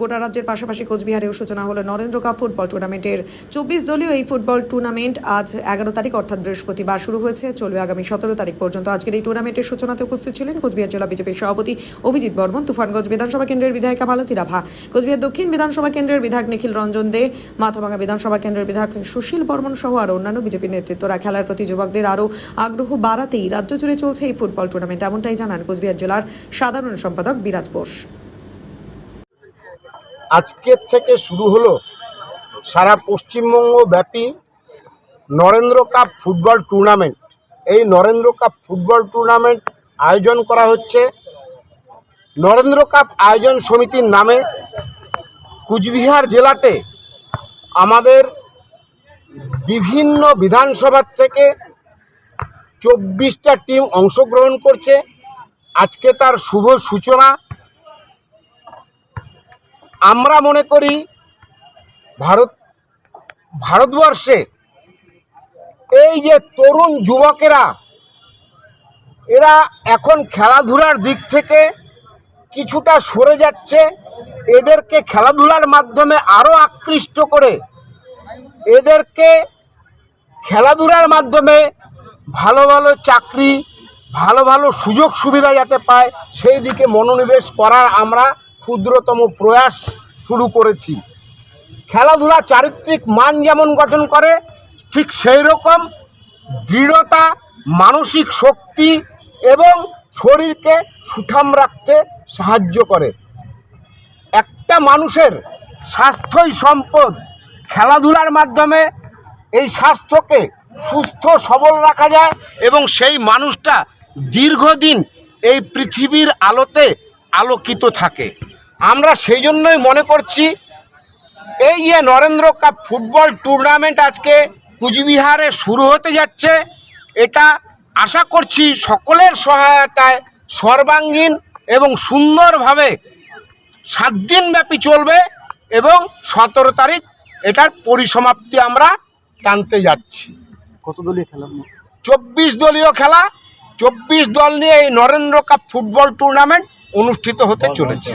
গোটা রাজ্যের পাশাপাশি কোচবিহারেও সূচনা হলো নরেন্দ্র কাপ ফুটবল টুর্নামেন্টের। চব্বিশ দলীয় এই ফুটবল টুর্নামেন্ট আজ এগারো তারিখ, অর্থাৎ বৃহস্পতিবার শুরু হয়েছে। চলবে আগামী সতেরো তারিখ পর্যন্ত। আজকের এই টুর্নামেন্টের সূচনাতে উপস্থিত ছিলেন কোচবিহার জেলা বিজেপির সভাপতি অভিজিৎ বর্মন, তুফানগঞ্জ বিধানসভা কেন্দ্রের বিধায়িকা মালতী রাভা, কোচবিহার দক্ষিণ বিধানসভা কেন্দ্রের বিধায়ক নিখিল রঞ্জন দে মাথাভাঙা বিধানসভা কেন্দ্রের বিধায়ক সুশীল বর্মন সহ আরও অন্যান্য বিজেপির নেতৃত্বরা। খেলার প্রতি যুবকদের আরও আগ্রহ বাড়াতেই রাজ্য জুড়ে চলছে এই ফুটবল টুর্নামেন্ট। এমনটাই জানান কোচবিহার জেলার সাধারণ সম্পাদক বিরাজ বোস। আজকের থেকে শুরু হলো সারা পশ্চিমবঙ্গ ব্যাপী নরেন্দ্র কাপ ফুটবল টুর্নামেন্ট। এই নরেন্দ্র কাপ ফুটবল টুর্নামেন্ট আয়োজন করা হচ্ছে। নরেন্দ্র কাপ আয়োজন সমিতির নামে কুচবিহার জেলাতে আমাদের বিভিন্ন বিধানসভার থেকে চব্বিশটা টিম অংশগ্রহণ করছে। আজকে তার শুভ সূচনা আমরা মনে করি ভারত, ভারতবর্ষে এই যে তরুণ যুবকেরা, এরা এখন খেলাধুলার দিক থেকে কিছুটা সরে যাচ্ছে। এদেরকে খেলাধুলার মাধ্যমে আরও আকৃষ্ট করে, এদেরকে খেলাধুলার মাধ্যমে ভালো ভালো চাকরি, ভালো ভালো সুযোগ সুবিধা যাতে পায়, সেই দিকে মনোনিবেশ করার আমরা ক্ষুদ্রতম প্রয়াস শুরু করেছি। খেলাধুলা চারিত্রিক মান যেমন গঠন করে, ঠিক সেই রকম দৃঢ়তা, মানসিক শক্তি এবং শরীরকে সুঠাম রাখতে সাহায্য করে। একটা মানুষের স্বাস্থ্যই সম্পদ। খেলাধুলার মাধ্যমে এই স্বাস্থ্যকে সুস্থ, সবল রাখা যায় এবং সেই মানুষটা দীর্ঘদিন এই পৃথিবীর আলোতে আলোকিত থাকে। আমরা সেই জন্যই মনে করছি এই যে নরেন্দ্র কাপ ফুটবল টুর্নামেন্ট আজকে কুচবিহারে শুরু হতে যাচ্ছে এটা আশা করছি সকলের সহায়তায় সর্বাঙ্গীন এবং সুন্দরভাবে সাত দিন ব্যাপী চলবে এবং সতেরো তারিখ এটার পরিসমাপ্তি আমরা টানতে যাচ্ছি। কত দলীয় খেলা? চব্বিশ দলীয় খেলা চব্বিশ দল নিয়ে এই নরেন্দ্র কাপ ফুটবল টুর্নামেন্ট অনুষ্ঠিত হতে চলেছে।